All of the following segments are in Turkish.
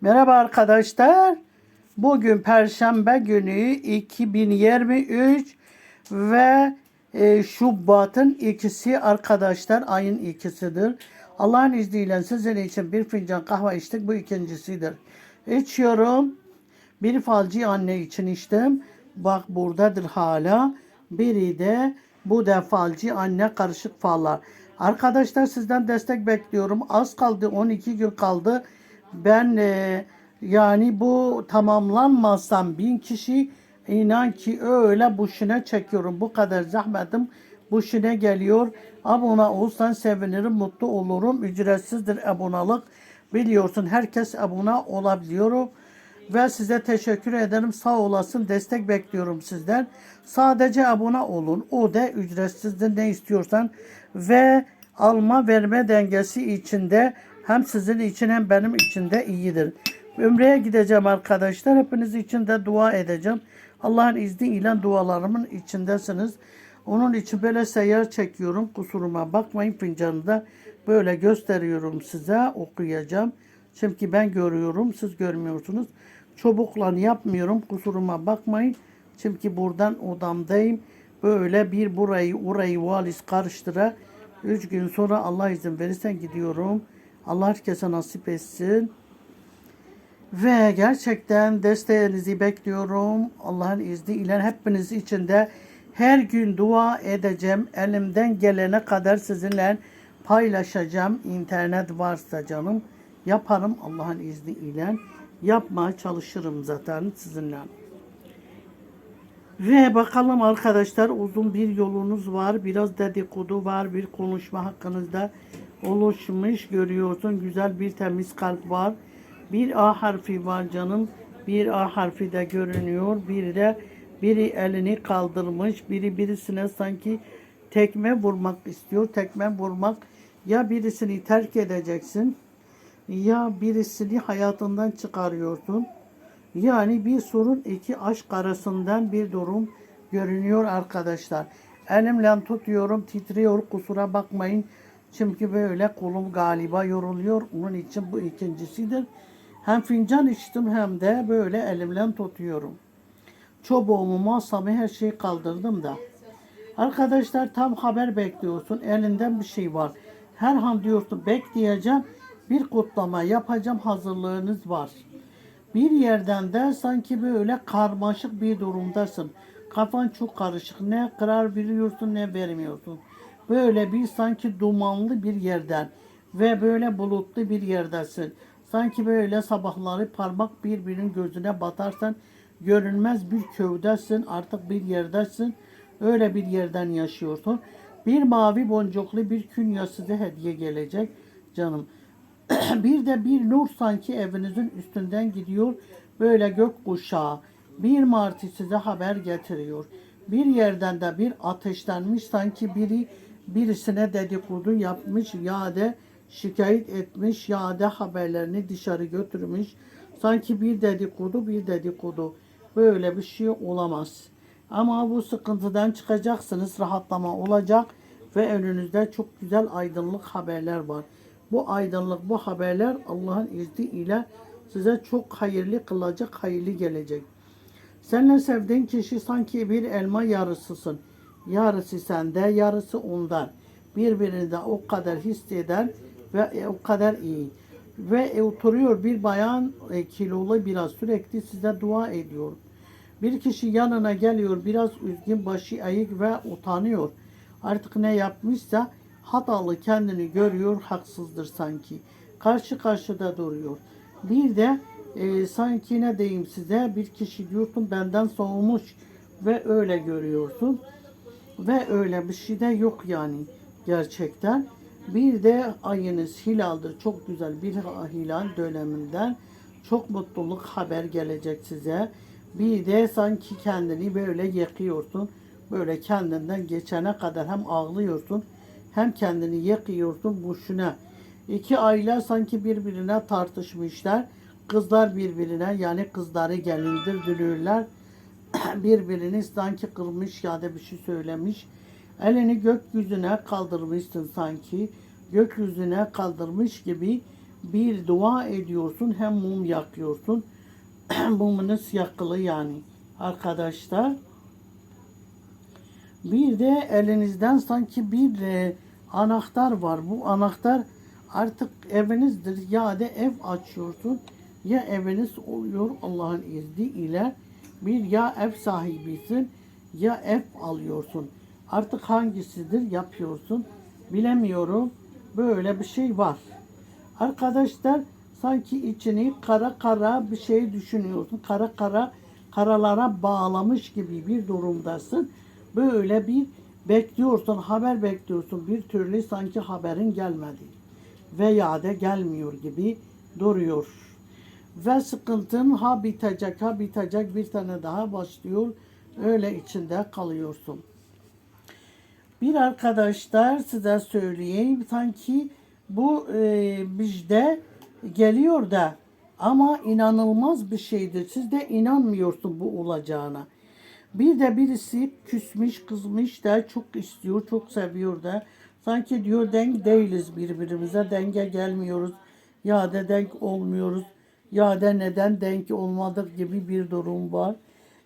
Merhaba arkadaşlar. Bugün Perşembe günü 2023 ve e, Şubat'ın ikisi arkadaşlar ayın ikisidir. Allah'ın izniyle sizin için bir fincan kahve içtik. Bu ikincisidir. İçiyorum. Bir falcı anne için içtim. Bak buradadır hala. Biri de bu da falcı anne karışık fallar. Arkadaşlar sizden destek bekliyorum. Az kaldı 12 gün kaldı. Ben e, yani bu tamamlanmazsam bin kişi inan ki öyle boşuna çekiyorum. Bu kadar zahmetim boşuna geliyor. Abone olsan sevinirim, mutlu olurum. Ücretsizdir abonelik. Biliyorsun herkes abone olabiliyor. Ve size teşekkür ederim. Sağ olasın. Destek bekliyorum sizden. Sadece abone olun. O da ücretsizdir. Ne istiyorsan. Ve alma verme dengesi içinde hem sizin için hem benim için de iyidir. Ömreye gideceğim arkadaşlar. Hepiniz için de dua edeceğim. Allah'ın izniyle dualarımın içindesiniz. Onun için böyle seyyar çekiyorum. Kusuruma bakmayın fincanı da böyle gösteriyorum size. Okuyacağım. Çünkü ben görüyorum. Siz görmüyorsunuz. Çubukla yapmıyorum. Kusuruma bakmayın. Çünkü buradan odamdayım. Böyle bir burayı orayı valiz karıştıra. Üç gün sonra Allah izin verirsen gidiyorum. Allah herkese nasip etsin. Ve gerçekten desteğinizi bekliyorum. Allah'ın izniyle hepiniz için de her gün dua edeceğim. Elimden gelene kadar sizinle paylaşacağım. İnternet varsa canım yaparım Allah'ın izniyle. Yapmaya çalışırım zaten sizinle. Ve bakalım arkadaşlar uzun bir yolunuz var. Biraz dedikodu var. Bir konuşma hakkınızda oluşmuş görüyorsun. Güzel bir temiz kalp var. Bir A harfi var canım. Bir A harfi de görünüyor. Bir de biri elini kaldırmış. Biri birisine sanki tekme vurmak istiyor. Tekme vurmak ya birisini terk edeceksin ya birisini hayatından çıkarıyorsun. Yani bir sorun iki aşk arasından bir durum görünüyor arkadaşlar. Elimle tutuyorum titriyor kusura bakmayın. Çünkü böyle kolum galiba yoruluyor. Onun için bu ikincisidir. Hem fincan içtim hem de böyle elimle tutuyorum. Çobuğumu, masamı her şeyi kaldırdım da. Arkadaşlar tam haber bekliyorsun. Elinden bir şey var. Her an diyorsun bekleyeceğim. Bir kutlama yapacağım hazırlığınız var. Bir yerden de sanki böyle karmaşık bir durumdasın. Kafan çok karışık. Ne karar veriyorsun ne vermiyorsun. Böyle bir sanki dumanlı bir yerden ve böyle bulutlu bir yerdesin. Sanki böyle sabahları parmak birbirinin gözüne batarsan görünmez bir kövdesin artık bir yerdesin. Öyle bir yerden yaşıyorsun. Bir mavi boncuklu bir künye size hediye gelecek canım. bir de bir nur sanki evinizin üstünden gidiyor. Böyle gök kuşağı. Bir martı size haber getiriyor. Bir yerden de bir ateşlenmiş sanki biri birisine dedikodu yapmış ya da şikayet etmiş ya da haberlerini dışarı götürmüş. Sanki bir dedikodu bir dedikodu. Böyle bir şey olamaz. Ama bu sıkıntıdan çıkacaksınız. Rahatlama olacak ve önünüzde çok güzel aydınlık haberler var. Bu aydınlık, bu haberler Allah'ın izniyle size çok hayırlı kılacak, hayırlı gelecek. Seninle sevdiğin kişi sanki bir elma yarısısın. Yarısı sende, yarısı ondan. Birbirini o kadar hisseder ve o kadar iyi. Ve e, oturuyor bir bayan e, kilolu biraz sürekli size dua ediyor. Bir kişi yanına geliyor biraz üzgün, başı eğik ve utanıyor. Artık ne yapmışsa hatalı kendini görüyor, haksızdır sanki. Karşı karşıda duruyor. Bir de e, sanki ne diyeyim size bir kişi diyorsun benden soğumuş ve öyle görüyorsun. Ve öyle bir şey de yok yani gerçekten. Bir de ayınız hilaldir. Çok güzel bir hilal döneminden çok mutluluk haber gelecek size. Bir de sanki kendini böyle yakıyorsun. Böyle kendinden geçene kadar hem ağlıyorsun hem kendini yakıyorsun boşuna. İki aile sanki birbirine tartışmışlar. Kızlar birbirine yani kızları gelindir dülürler. Birbirini sanki kırmış ya da bir şey söylemiş. Elini gökyüzüne kaldırmışsın sanki. Gökyüzüne kaldırmış gibi bir dua ediyorsun hem mum yakıyorsun. Mumunuz yakılı yani arkadaşlar. Bir de elinizden sanki bir e, anahtar var. Bu anahtar artık evinizdir. Ya da ev açıyorsun ya eviniz oluyor Allah'ın izni ile. Bir ya ev sahibisin ya ev alıyorsun. Artık hangisidir yapıyorsun bilemiyorum. Böyle bir şey var. Arkadaşlar sanki içini kara kara bir şey düşünüyorsun. Kara kara karalara bağlamış gibi bir durumdasın. Böyle bir bekliyorsun, haber bekliyorsun. Bir türlü sanki haberin gelmedi. Veya da gelmiyor gibi duruyor. Ve sıkıntın ha bitecek ha bitecek bir tane daha başlıyor. Öyle içinde kalıyorsun. Bir arkadaşlar size söyleyeyim sanki bu e, bizde geliyor da ama inanılmaz bir şeydir. Siz de inanmıyorsun bu olacağına. Bir de birisi küsmüş, kızmış da çok istiyor, çok seviyor da. Sanki diyor denk değiliz birbirimize, denge gelmiyoruz. Ya da denk olmuyoruz. Ya da neden denk olmadık gibi bir durum var.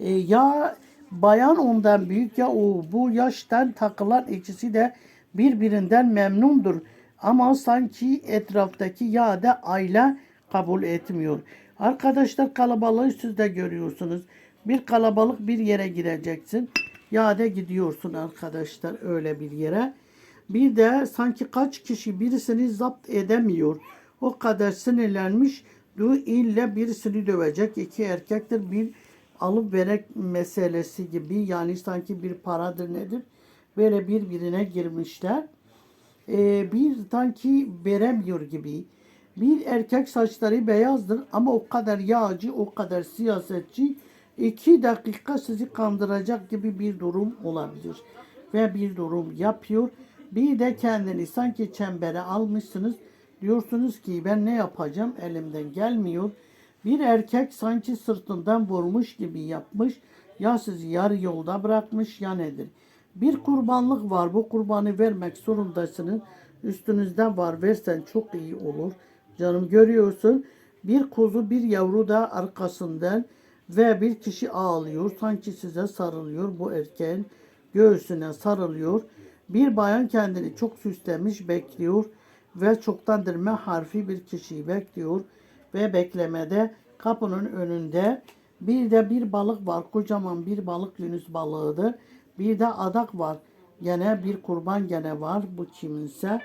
E, ya bayan ondan büyük ya o bu yaştan takılan ikisi de birbirinden memnundur. Ama sanki etraftaki ya da aile kabul etmiyor. Arkadaşlar kalabalığı siz de görüyorsunuz. Bir kalabalık bir yere gireceksin. Ya da gidiyorsun arkadaşlar öyle bir yere. Bir de sanki kaç kişi birisini zapt edemiyor. O kadar sinirlenmiş. Du ille birisini dövecek. İki erkektir. Bir alıp verek meselesi gibi. Yani sanki bir paradır nedir. Böyle birbirine girmişler. Ee, bir sanki veremiyor gibi. Bir erkek saçları beyazdır ama o kadar yağcı, o kadar siyasetçi. iki dakika sizi kandıracak gibi bir durum olabilir. Ve bir durum yapıyor. Bir de kendini sanki çembere almışsınız. Diyorsunuz ki ben ne yapacağım elimden gelmiyor. Bir erkek sanki sırtından vurmuş gibi yapmış. Ya sizi yarı yolda bırakmış ya nedir? Bir kurbanlık var. Bu kurbanı vermek zorundasınız. Üstünüzde var. Versen çok iyi olur. Canım görüyorsun. Bir kuzu bir yavru da arkasından ve bir kişi ağlıyor. Sanki size sarılıyor. Bu erkeğin göğsüne sarılıyor. Bir bayan kendini çok süslemiş bekliyor ve çoktandır me harfi bir kişiyi bekliyor ve beklemede kapının önünde bir de bir balık var. Kocaman bir balık Yunus balığıdır. Bir de adak var. Gene bir kurban gene var. Bu kiminse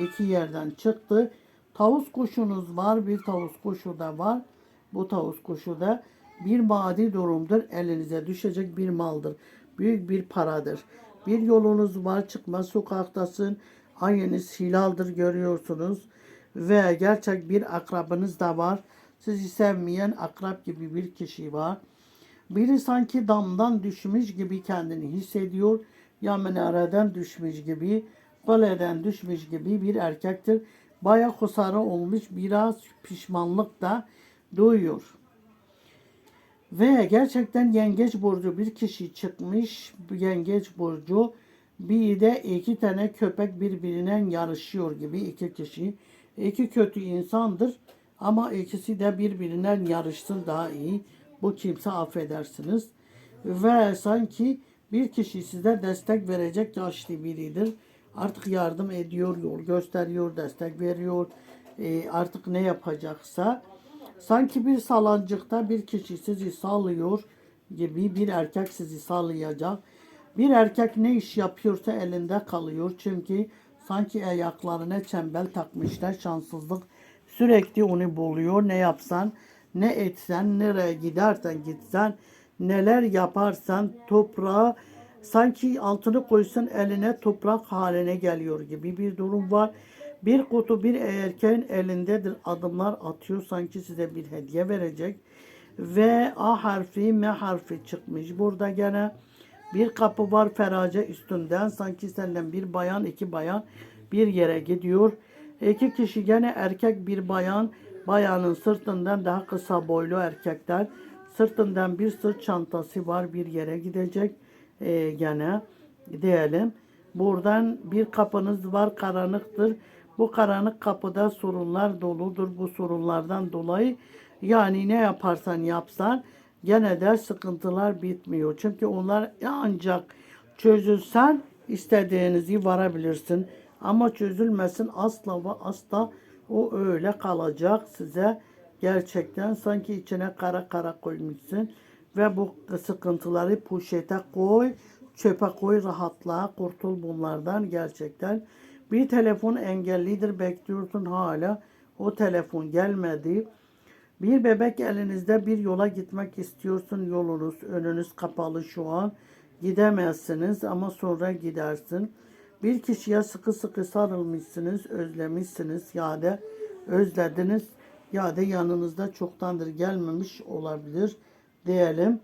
iki yerden çıktı. Tavus kuşunuz var. Bir tavus kuşu da var. Bu tavus kuşu da bir madi durumdur. Elinize düşecek bir maldır. Büyük bir paradır. Bir yolunuz var. Çıkma sokaktasın. Ayınız hilaldir görüyorsunuz. Ve gerçek bir akrabınız da var. Sizi sevmeyen akrab gibi bir kişi var. Biri sanki damdan düşmüş gibi kendini hissediyor. Ya menareden düşmüş gibi, kaleden düşmüş gibi bir erkektir. Baya kusarı olmuş, biraz pişmanlık da duyuyor. Ve gerçekten yengeç burcu bir kişi çıkmış. Yengeç burcu bir de iki tane köpek birbirinden yarışıyor gibi iki kişi. İki kötü insandır ama ikisi de birbirinden yarışsın daha iyi. Bu kimse affedersiniz. Ve sanki bir kişi size destek verecek yaşlı biridir. Artık yardım ediyor, yol gösteriyor, destek veriyor. E, artık ne yapacaksa. Sanki bir salancıkta bir kişi sizi sallıyor gibi bir erkek sizi sallayacak. Bir erkek ne iş yapıyorsa elinde kalıyor. Çünkü sanki ayaklarına çembel takmışlar. Şanssızlık sürekli onu buluyor. Ne yapsan, ne etsen, nereye gidersen gitsen, neler yaparsan toprağa sanki altını koysan eline toprak haline geliyor gibi bir durum var. Bir kutu bir erkeğin elindedir. Adımlar atıyor sanki size bir hediye verecek. Ve A harfi M harfi çıkmış. Burada gene bir kapı var ferace üstünden. Sanki senden bir bayan iki bayan bir yere gidiyor. İki kişi gene erkek bir bayan. Bayanın sırtından daha kısa boylu erkekler. Sırtından bir sırt çantası var bir yere gidecek. Ee, gene diyelim. Buradan bir kapınız var karanlıktır. Bu karanlık kapıda sorunlar doludur. Bu sorunlardan dolayı yani ne yaparsan yapsan gene de sıkıntılar bitmiyor. Çünkü onlar ancak çözülsen istediğinizi varabilirsin. Ama çözülmesin asla ve asla o öyle kalacak size gerçekten sanki içine kara kara koymuşsun ve bu sıkıntıları poşete koy, çöpe koy rahatla, kurtul bunlardan gerçekten. Bir telefon engellidir bekliyorsun hala o telefon gelmedi. Bir bebek elinizde bir yola gitmek istiyorsun yolunuz önünüz kapalı şu an gidemezsiniz ama sonra gidersin. Bir kişiye sıkı sıkı sarılmışsınız, özlemişsiniz ya da özlediniz ya da yanınızda çoktandır gelmemiş olabilir diyelim.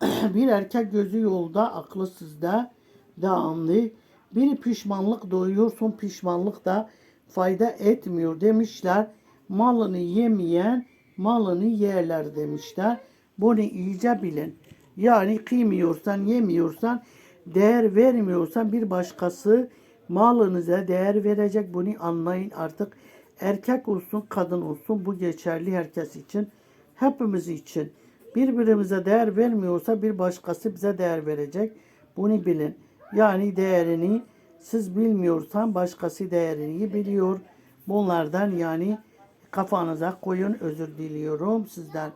bir erkek gözü yolda, aklı sizde, devamlı. Bir pişmanlık doyuyorsun, pişmanlık da fayda etmiyor demişler. Malını yemeyen malını yerler demişler. Bunu iyice bilin. Yani kıymıyorsan, yemiyorsan, değer vermiyorsan bir başkası malınıza değer verecek. Bunu anlayın artık. Erkek olsun, kadın olsun bu geçerli herkes için. Hepimiz için. Birbirimize değer vermiyorsa bir başkası bize değer verecek. Bunu bilin. Yani değerini siz bilmiyorsan başkası değerini biliyor. Bunlardan yani kafanıza koyun özür diliyorum sizden.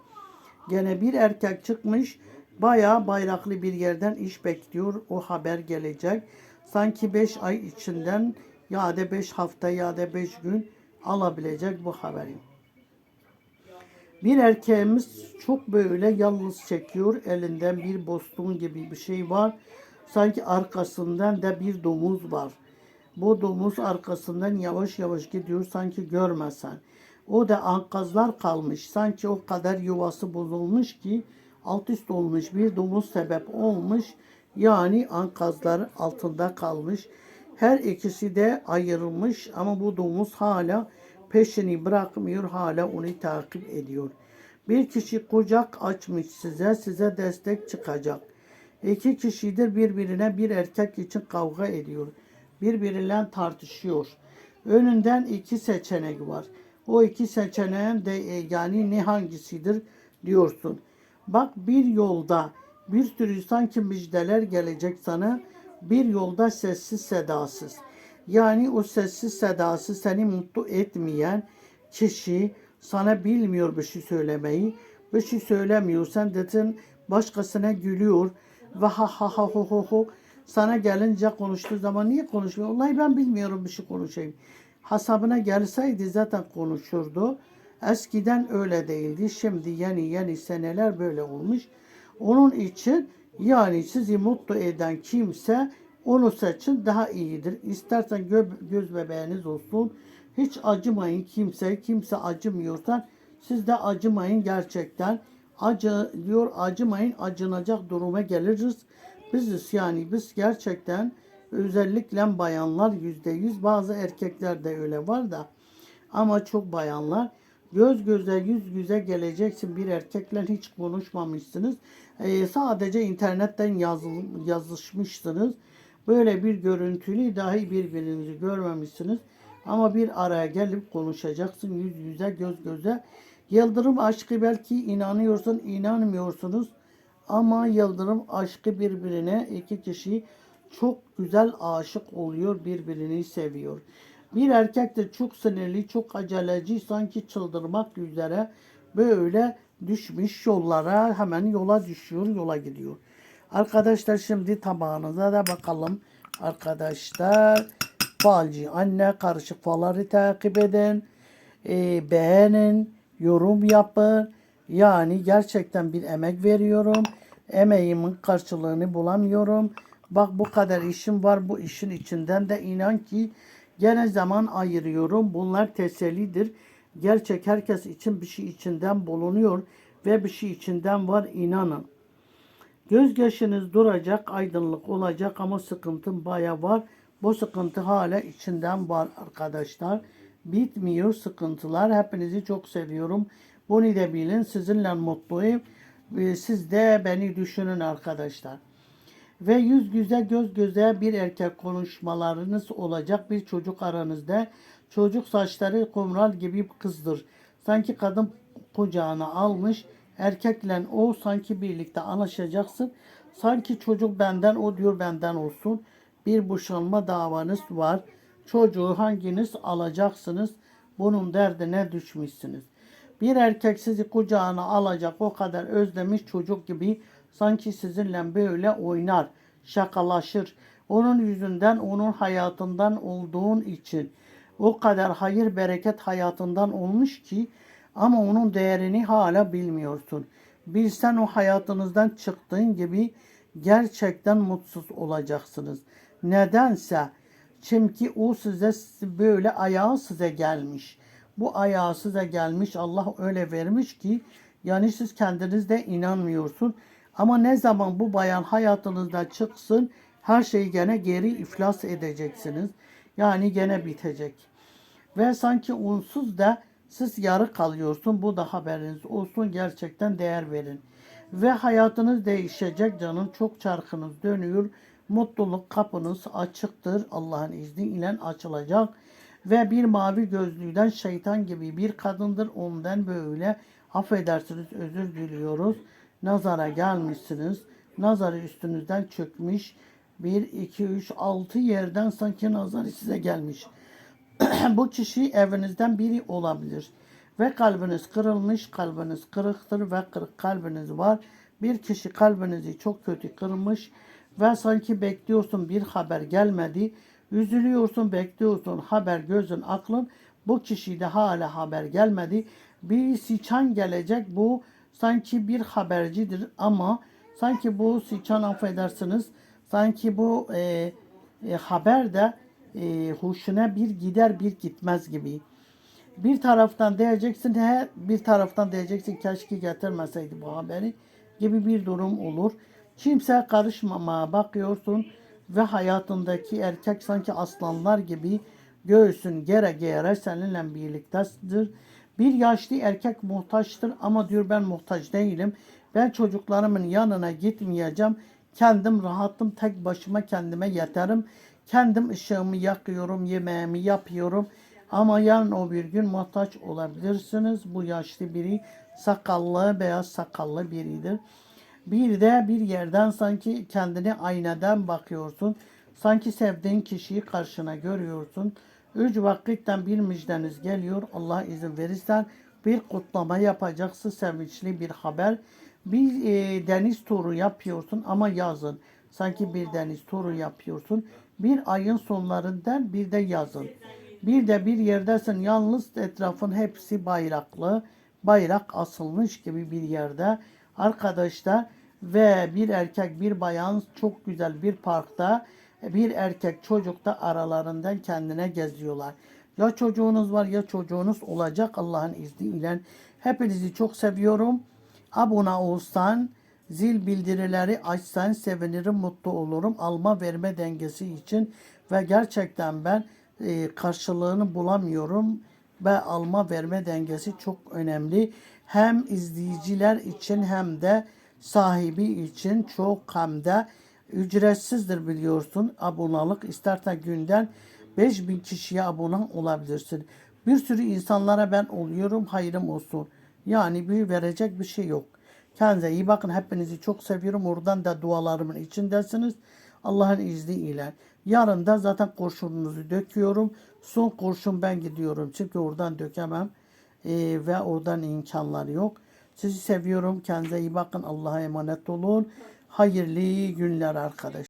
Gene bir erkek çıkmış bayağı bayraklı bir yerden iş bekliyor. O haber gelecek. Sanki 5 ay içinden ya da 5 hafta ya da 5 gün alabilecek bu haberi. Bir erkeğimiz çok böyle yalnız çekiyor. Elinden bir boston gibi bir şey var. Sanki arkasından da bir domuz var. Bu domuz arkasından yavaş yavaş gidiyor sanki görmesen. O da ankazlar kalmış. Sanki o kadar yuvası bozulmuş ki alt üst olmuş bir domuz sebep olmuş. Yani ankazlar altında kalmış. Her ikisi de ayrılmış ama bu domuz hala peşini bırakmıyor. Hala onu takip ediyor. Bir kişi kucak açmış size, size destek çıkacak. İki kişidir birbirine bir erkek için kavga ediyor. Birbiriyle tartışıyor. Önünden iki seçenek var. O iki seçeneğin de e, yani ne hangisidir diyorsun. Bak bir yolda bir sürü sanki müjdeler gelecek sana. Bir yolda sessiz sedasız. Yani o sessiz sedasız seni mutlu etmeyen kişi sana bilmiyor bir şey söylemeyi. Bir şey söylemiyorsan dedin başkasına gülüyor ve ha ha ha ho ho ho sana gelince konuştuğu zaman niye konuşmuyor? Vallahi ben bilmiyorum bir şey konuşayım. Hasabına gelseydi zaten konuşurdu. Eskiden öyle değildi. Şimdi yeni yeni seneler böyle olmuş. Onun için yani sizi mutlu eden kimse onu seçin daha iyidir. İstersen gö- göz bebeğiniz olsun. Hiç acımayın kimse. Kimse acımıyorsan siz de acımayın gerçekten. Acı diyor acımayın acınacak duruma geliriz. Biziz yani biz gerçekten özellikle bayanlar yüzde yüz bazı erkekler de öyle var da ama çok bayanlar göz göze yüz yüze geleceksin bir erkekle hiç konuşmamışsınız. Ee, sadece internetten yazıl, yazışmışsınız. Böyle bir görüntülü dahi birbirinizi görmemişsiniz. Ama bir araya gelip konuşacaksın yüz yüze göz göze. Yıldırım aşkı belki inanıyorsun inanmıyorsunuz. Ama yıldırım aşkı birbirine iki kişi çok güzel aşık oluyor birbirini seviyor. Bir erkek de çok sinirli, çok aceleci, sanki çıldırmak üzere böyle düşmüş yollara hemen yola düşüyor, yola gidiyor. Arkadaşlar şimdi tabağınıza da bakalım. Arkadaşlar falcı anne karışık falları takip edin. Ee, beğenin, yorum yapın. Yani gerçekten bir emek veriyorum. Emeğimin karşılığını bulamıyorum. Bak bu kadar işim var. Bu işin içinden de inan ki gene zaman ayırıyorum. Bunlar tesellidir. Gerçek herkes için bir şey içinden bulunuyor ve bir şey içinden var inanın. Gözyaşınız duracak, aydınlık olacak ama sıkıntım baya var. Bu sıkıntı hala içinden var arkadaşlar. Bitmiyor sıkıntılar. Hepinizi çok seviyorum. Bunu da bilin. Sizinle mutluyum. Ee, Siz de beni düşünün arkadaşlar. Ve yüz göze göz göze bir erkek konuşmalarınız olacak bir çocuk aranızda. Çocuk saçları kumral gibi kızdır. Sanki kadın kucağına almış. Erkekle o sanki birlikte anlaşacaksın. Sanki çocuk benden o diyor benden olsun. Bir boşanma davanız var. Çocuğu hanginiz alacaksınız? Bunun derdine düşmüşsünüz. Bir erkek sizi kucağına alacak o kadar özlemiş çocuk gibi sanki sizinle böyle oynar, şakalaşır. Onun yüzünden, onun hayatından olduğun için o kadar hayır bereket hayatından olmuş ki ama onun değerini hala bilmiyorsun. Bilsen o hayatınızdan çıktığın gibi gerçekten mutsuz olacaksınız. Nedense çünkü o size böyle ayağı size gelmiş. Bu ayağı size gelmiş Allah öyle vermiş ki yani siz kendiniz de inanmıyorsun. Ama ne zaman bu bayan hayatınızda çıksın her şeyi gene geri iflas edeceksiniz. Yani gene bitecek. Ve sanki unsuz da siz yarı kalıyorsun. Bu da haberiniz olsun. Gerçekten değer verin. Ve hayatınız değişecek canım. Çok çarkınız dönüyor. Mutluluk kapınız açıktır. Allah'ın izniyle açılacak. Ve bir mavi gözlüden şeytan gibi bir kadındır. Ondan böyle affedersiniz özür diliyoruz. Nazara gelmişsiniz. Nazarı üstünüzden çökmüş. 1, 2, 3, 6 yerden sanki nazar size gelmiş. bu kişi evinizden biri olabilir. Ve kalbiniz kırılmış, kalbiniz kırıktır ve kırık kalbiniz var. Bir kişi kalbinizi çok kötü kırmış ve sanki bekliyorsun bir haber gelmedi. Üzülüyorsun, bekliyorsun haber gözün aklın. Bu kişide hala haber gelmedi. Bir siçan gelecek bu sanki bir habercidir ama sanki bu siçan affedersiniz sanki bu e, e, haber de e, hoşuna bir gider bir gitmez gibi. Bir taraftan diyeceksin he, bir taraftan diyeceksin keşke getirmeseydi bu haberi gibi bir durum olur. Kimse karışmamaya bakıyorsun ve hayatındaki erkek sanki aslanlar gibi göğsün gere gere seninle birliktedir. Bir yaşlı erkek muhtaçtır ama diyor ben muhtaç değilim. Ben çocuklarımın yanına gitmeyeceğim. Kendim rahatım tek başıma kendime yeterim. Kendim ışığımı yakıyorum, yemeğimi yapıyorum. Ama yarın o bir gün muhtaç olabilirsiniz. Bu yaşlı biri sakallı, beyaz sakallı biridir. Bir de bir yerden sanki kendine aynadan bakıyorsun. Sanki sevdiğin kişiyi karşına görüyorsun. Üç vakitten bir müjdeniz geliyor. Allah izin verirsen bir kutlama yapacaksın. Sevinçli bir haber. Bir e, deniz turu yapıyorsun ama yazın. Sanki bir deniz turu yapıyorsun. Bir ayın sonlarından bir de yazın. Bir de bir yerdesin yalnız etrafın hepsi bayraklı. Bayrak asılmış gibi bir yerde. Arkadaşlar ve bir erkek bir bayan çok güzel bir parkta bir erkek çocuk da aralarından kendine geziyorlar. Ya çocuğunuz var ya çocuğunuz olacak Allah'ın izniyle. Hepinizi çok seviyorum. Abone olsan, zil bildirileri açsan sevinirim, mutlu olurum. Alma verme dengesi için ve gerçekten ben e, karşılığını bulamıyorum ve alma verme dengesi çok önemli. Hem izleyiciler için hem de sahibi için çok hem de ücretsizdir biliyorsun abonalık. İstersen günden 5000 kişiye abone olabilirsin. Bir sürü insanlara ben oluyorum hayrım olsun. Yani bir verecek bir şey yok. Kendinize iyi bakın. Hepinizi çok seviyorum. Oradan da dualarımın içindesiniz. Allah'ın izniyle. Yarın da zaten kurşununuzu döküyorum. Son kurşun ben gidiyorum. Çünkü oradan dökemem. Ee, ve oradan imkanlar yok. Sizi seviyorum. Kendinize iyi bakın. Allah'a emanet olun. Hayırlı günler arkadaş.